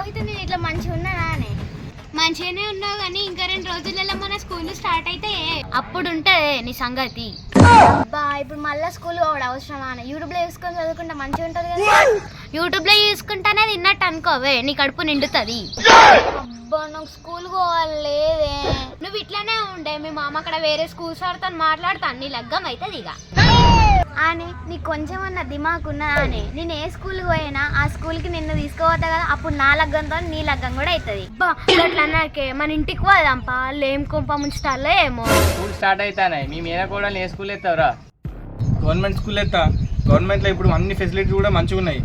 లోహిత్ నేను ఇట్లా మంచిగా ఉన్నానా అని మంచిగానే ఉన్నావు కానీ ఇంకా రెండు రోజులలో మన స్కూల్ స్టార్ట్ అయితే అప్పుడు ఉంటుంది నీ సంగతి. అబ్బా ఇప్పుడు మళ్ళీ స్కూల్ పోవడం అవసరమా? అని యూట్యూబ్లో చూసుకొని చదువుకుంటే మంచిగా ఉంటుంది కదా. యూట్యూబ్లో చూసుకుంటానే తిన్నట్టు అనుకోవే నీ కడుపు నిండుతుంది. అబ్బా నాకు స్కూల్ పోవాలి లేదే నువ్వు ఇట్లానే ఉండే మీ మామ అక్కడ వేరే స్కూల్స్ వాడితో మాట్లాడుతాను నీ లగ్గం అవుతుంది ఇక. అని నీకు కొంచెం అన్న దిమాక్ ఉన్నా అని నేను ఏ స్కూల్కి పోయినా ఆ స్కూల్కి నిన్ను తీసుకుపోతా కదా అప్పుడు నా లగ్గంతో నీ లగ్గం కూడా అవుతుంది అట్లా అన్నాకే మన ఇంటికి పోదాంపా లేం కుంప ముంచుతాలో ఏమో. స్కూల్ స్టార్ట్ అవుతాయి మీ మీద కూడా ఏ స్కూల్ ఎత్తావురా? గవర్నమెంట్ స్కూల్ ఎత్తా. గవర్నమెంట్లో ఇప్పుడు అన్ని ఫెసిలిటీస్ కూడా మంచిగా ఉన్నాయి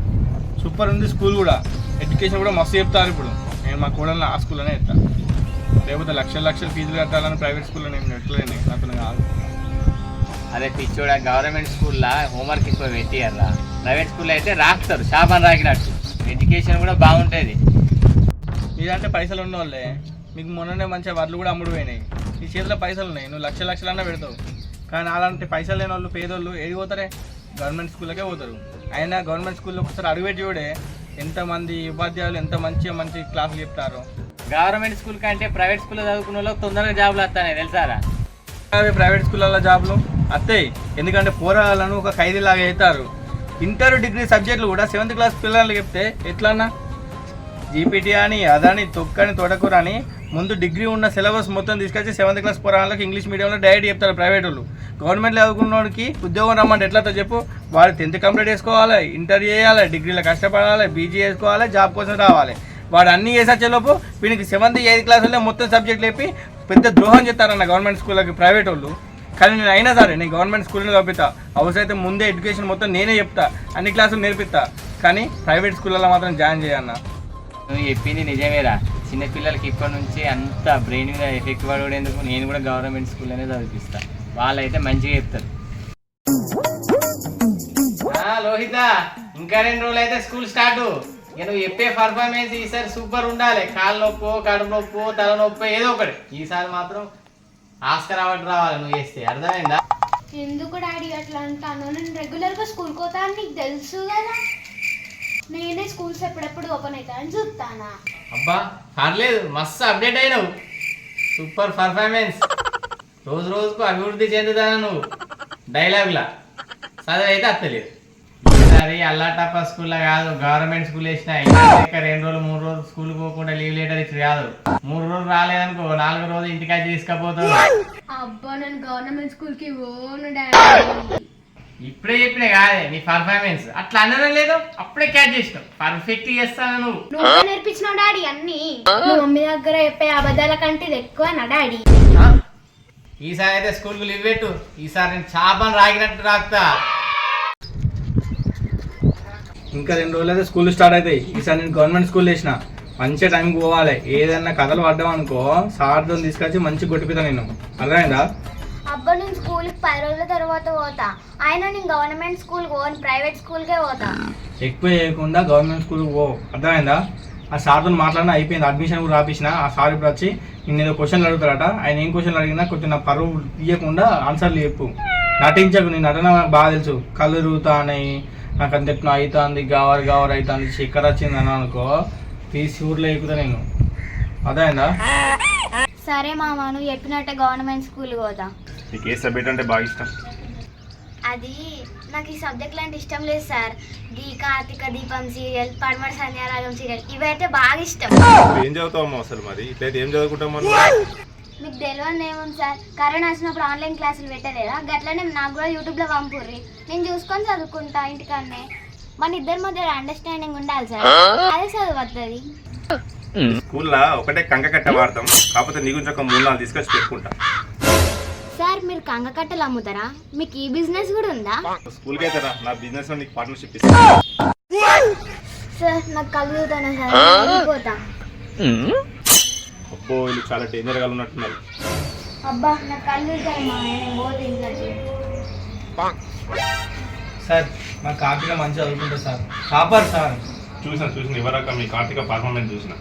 సూపర్ ఉంది స్కూల్ కూడా. ఎడ్యుకేషన్ కూడా మస్తు చెప్తారు ఇప్పుడు. నేను మా కూడా ఆ స్కూల్లోనే ఎత్తా. లేకపోతే లక్షల లక్షల ఫీజులు కట్టాలని ప్రైవేట్ స్కూల్లో నేను ఎట్లలేని నాతో కాదు. అదే పిచ్చోడా గవర్నమెంట్ స్కూల్లో? హోంవర్క్ ఎక్కువ పెట్టియర్రా ప్రైవేట్ స్కూల్లో అయితే రాస్తారు షాపని రాకినట్టు ఎడ్యుకేషన్ కూడా బాగుంటుంది. మీరంటే పైసలు ఉన్న వాళ్ళే మీకు మొన్ననే మంచిగా వడ్లు కూడా అమ్ముడు పోయినాయి నీ చేతిలో పైసలు ఉన్నాయి నువ్వు లక్ష లక్షలన్నా పెడతావు. కానీ అలాంటి పైసలు లేని వాళ్ళు పేదోళ్ళు ఏది పోతారే? గవర్నమెంట్ స్కూల్కే పోతారు. అయినా గవర్నమెంట్ స్కూల్లో ఒకసారి అడుగుపెట్టి చూడే ఎంతమంది ఉపాధ్యాయులు ఎంత మంచిగా మంచి క్లాసులు చెప్తారో. గవర్నమెంట్ స్కూల్ కంటే ప్రైవేట్ స్కూల్లో చదువుకున్న వాళ్ళకి తొందరగా జాబులు వస్తాయి తెలుసారా? అవి ప్రైవేట్ స్కూళ్ళల్లో జాబ్లు. వస్తాయి ఎందుకంటే పోరాలను ఒక ఖైదీలాగా అవుతారు ఇంటర్ డిగ్రీ సబ్జెక్టులు కూడా సెవెంత్ క్లాస్ పిల్లలు చెప్తే ఎట్లన్నా? జీపీటీ అని అదని తొక్కని తొడకూర అని ముందు డిగ్రీ ఉన్న సిలబస్ మొత్తం తీసుకొచ్చి సెవెంత్ క్లాస్ పోరాళ్ళకి ఇంగ్లీష్ మీడియంలో డైరెక్ట్ చెప్తారు ప్రైవేట్ వాళ్ళు. గవర్నమెంట్ చదువుకున్నోడికి ఉద్యోగం రమ్మంటే ఎట్లా చెప్పు? వాడు టెన్త్ కంప్లీట్ చేసుకోవాలి ఇంటర్ చేయాలి డిగ్రీలో కష్టపడాలి బీజీ చేసుకోవాలి జాబ్ కోసం రావాలి. వాడు అన్ని చేసొచ్చేలోపు వీనికి సెవెంత్ ఎయిత్ క్లాసుల్లో మొత్తం సబ్జెక్ట్ లేపి పెద్ద ద్రోహం చేస్తారన్న గవర్నమెంట్ స్కూళ్ళకి ప్రైవేట్ వాళ్ళు. కానీ నేను అయినా సరే నేను గవర్నమెంట్ స్కూల్ని పంపిస్తా అవసరమైతే ముందే ఎడ్యుకేషన్ మొత్తం నేనే చెప్తా. అన్ని క్లాసులు నేర్పిస్తా. కానీ ప్రైవేట్ స్కూళ్ళలో మాత్రం జాయిన్ చేయన్న నువ్వు చెప్పింది నిజమేరా. చిన్నపిల్లలకి ఇప్పటి నుంచి అంత బ్రెయిన్ మీద ఎఫెక్ట్ పడేందుకు నేను కూడా గవర్నమెంట్ స్కూల్లోనే చదివిస్తా. వాళ్ళైతే మంచిగా చెప్తారు. లోహిత ఇంకా రెండు రోజులు అయితే స్కూల్ స్టార్ట్ ఇక నువ్వు చెప్పే పర్ఫార్మెన్స్ ఈసారి సూపర్ ఉండాలి. కాలు నొప్పో కడుపు నొప్పో తల నొప్పో ఏదో ఒకటి. ఈసారి మాత్రం ఆస్కర్ అవార్డు రావాలి నువ్వు చేస్తే. అర్థమైందా? ఎందుకు డాడీ అట్లా అంటాను? నేను రెగ్యులర్గా స్కూల్కి పోతాను నీకు తెలుసు కదా. నేనే స్కూల్స్ ఎప్పుడెప్పుడు ఓపెన్ అవుతాయని చూస్తానా అబ్బా పర్లేదు. మస్తు అప్డేట్ అయినావు. Super performance. రోజు రోజుకు అభివృద్ధి చెందుతాను నువ్వు డైలాగ్లా. చదువు అయితే అత్తలేదు. ఈసారి అల్లాటప్ప స్కూల్లో కాదు గవర్నమెంట్ స్కూల్ వేసిన ఇంకా రెండు రోజులు మూడు రోజులు స్కూల్ పోకుండా లీవ్ లెటర్ ఇచ్చి కాదు. మూడు రోజులు రాలేదనుకో నాలుగో రోజు ఇంటికి తీసుకపోతావు అబ్బా నేను గవర్నమెంట్ స్కూల్కి పోను డాడీ. ఇప్పుడే చెప్పిన కాదే నీ పర్ఫార్మెన్స్ అట్లా అనడం లేదు అప్పుడే క్యాచ్ చేసినావు. పర్ఫెక్ట్ చేస్తాను నువ్వు. నువ్వు నేర్పించినావు డాడీ అన్ని? నువ్వు మమ్మీ దగ్గర చెప్పే అబద్ధాల కంటే ఇది ఎక్కువ నా డాడీ? ఈసారి అయితే స్కూల్కి లీవ్ పెట్టు. ఈసారి నేను చాపని రాగినట్టు రాకుతా. ఇంకా రెండు రోజులు అయితే స్కూల్ స్టార్ట్ అవుతాయి. ఈసారి నేను గవర్నమెంట్ స్కూల్ వేసిన మంచిగా టైంకి పోవాలి. ఏదైనా కథలు పడ్డాం అనుకో సార్తో తీసుకొచ్చి మంచి కొట్టిపితా నేను. అర్థమైందా? అబ్బా నేను స్కూల్కి పది రోజుల తర్వాత పోతా. ఆయన నేను గవర్నమెంట్ స్కూల్ పోను ప్రైవేట్ స్కూల్కే పోతా. ఎక్కువ చేయకుండా గవర్నమెంట్ స్కూల్కి పో. అర్థమైందా? ఆ సార్తో మాట్లాడినా అయిపోయింది. అడ్మిషన్ కూడా రాపించిన ఆ సార్ ఇప్పుడు వచ్చి నేను ఏదో క్వశ్చన్లు అడుగుతారట. ఆయన ఏం క్వశ్చన్లు అడిగినా కొంచెం నా పరువు తీయకుండా ఆన్సర్లు చెప్పు. నటించకు నేను నటన నాకు బాగా తెలుసు. కళ్ళు తిరుగుతానయి నాకు అంత ఎట్లా అవుతుంది గావర్ గావర్ అవుతుంది చక్కెర వచ్చింది అని అనుకో తీసి ఊర్లో ఎక్కుతా నేను. అర్థమైందా? సరే మామ నువ్వు చెప్పినట్టే గవర్నమెంట్ స్కూల్కి పోతా. నీకు ఏ సబ్జెక్ట్ అంటే బాగా ఇష్టం? అది నాకు ఈ సబ్జెక్ట్లు అంటే ఇష్టం లేదు సార్. ఈ కార్తీక దీపం సీరియల్ పడమటి సంధ్యారాగం సీరియల్ ఇవైతే బాగా ఇష్టం. ఏం చదువుతావు అసలు మరి? ఇట్లయితే ఏం చదువుకుంటాం మీకు తెలియదు ఏముంది సార్? కరోనా వచ్చినప్పుడు ఆన్లైన్ క్లాసులు పెట్టలేదా? గట్లనే నాకు కూడా యూట్యూబ్లో పంపుర్రి. నేను చూసుకొని చదువుకుంటా ఇంటికన్నే. మన ఇద్దరి మధ్య అండర్స్టాండింగ్ ఉండాలి సార్. అదే చదువు వస్తుంది స్కూల్లో ఒకటే కంక కట్ట వాడతాం. కాకపోతే నీ గురించి ఒక మూడు నాలుగు తీసుకొచ్చి పెట్టుకుంటా. సార్ మీరు కంగకట్టలు అమ్ముతారా? మీకు ఈ బిజినెస్ కూడా ఉందా? స్కూల్కి అయితే రా నా బిజినెస్ నీకు పార్ట్నర్షిప్ ఇస్తాను సార్ నాకు కలుగుతానా సార్? వెళ్ళిపోతా. అబ్బో వీళ్ళు చాలా డేంజర్గా ఉన్నట్టున్నారు. అబ్బా సార్ మా కార్తీక మంచిగా చదువుకుంటా సార్. Topper sir. చూసిన చూసిన ఇవరాక మీ కార్తీక పర్ఫార్మెన్స్ చూసిన.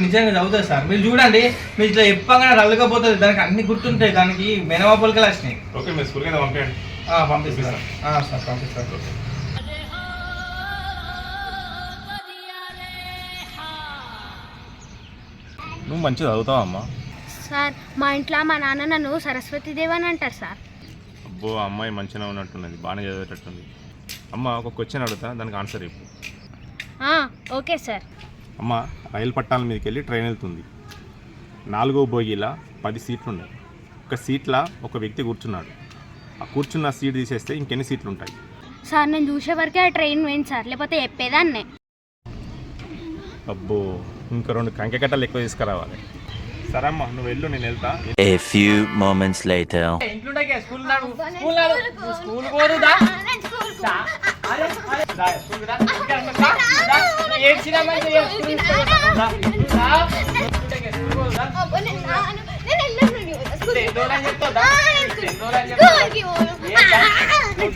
నిజంగా చదువుతుంది సార్. మీరు చూడండి మీరు ఇట్లా చెప్పగానే రల్లకపోతుంది దానికి అన్ని గుర్తుంటాయి. దానికి మెనవాపులకి వచ్చినాయి ఓకే మీరు స్కూల్కి పంపించండి ఆ, పంపిస్తాను సార్ పంపిస్తాను నువ్వు మంచిగా చదువుతావు అమ్మా సార్ మా ఇంట్లో మా నాన్న నన్ను సరస్వతి దేవి అని అంటారు సార్. అబ్బో ఆ అమ్మాయి మంచిగా ఉన్నట్టున్నది బాగానే చదివేటట్టుంది. అమ్మ ఒక క్వశ్చన్ అడుగుతా దానికి ఆన్సర్ చెప్పు. ఆ, ఓకే సార్. అమ్మ రైలు పట్టాల మీదకి వెళ్ళి ట్రైన్ వెళ్తుంది. నాలుగో బోగిలా పది సీట్లు ఉన్నాయి ఒక సీట్లా ఒక వ్యక్తి కూర్చున్నాడు. ఆ కూర్చున్న సీట్ తీసేస్తే ఇంకెన్ని సీట్లు ఉంటాయి సార్ నేను చూసే వరకే ఆ ట్రైన్ పోయింది సార్ లేకపోతే చెప్పేదాన్నే. అబ్బో. ఇంకా రెండు కంకెకట్టలు ఎక్కువ తీసుకురావాలి సరే అమ్మా నువ్వు వెళ్ళు నేను వెళ్తా A few moments later. ఇంట్లుండే స్కూల్ నాడు స్కూల్ నాడు నువ్వు స్కూల్ కోరుదా దా. అరే, అరే, దా, స్కూల్ రా. ఇంకా అమ్మ, దా, దా. నువ్వు ఏడ్చినా మంచిగా ఏ స్కూల్ తీసుకెళ్తా. దా, దా. ఇంట్లుండే స్కూల్ కోరుదా? ఏ, దూరం చెప్తావు, దా. ఏ, దూరం చెప్తావు. ఏ, దా. నువ్వు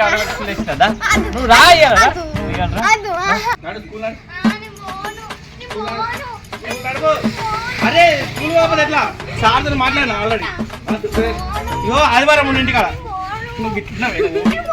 గవర్నమెంట్ స్కూల్. నువ్వు. నడు నాడు. అరే స్కూల్ కాకపోతే ఎట్లా? సార్తో మాట్లాడినా ఆల్రెడీ ఇగో ఆదివారం ఉండి ఇంటికాడ నువ్వు గిట్టినావే నువ్వు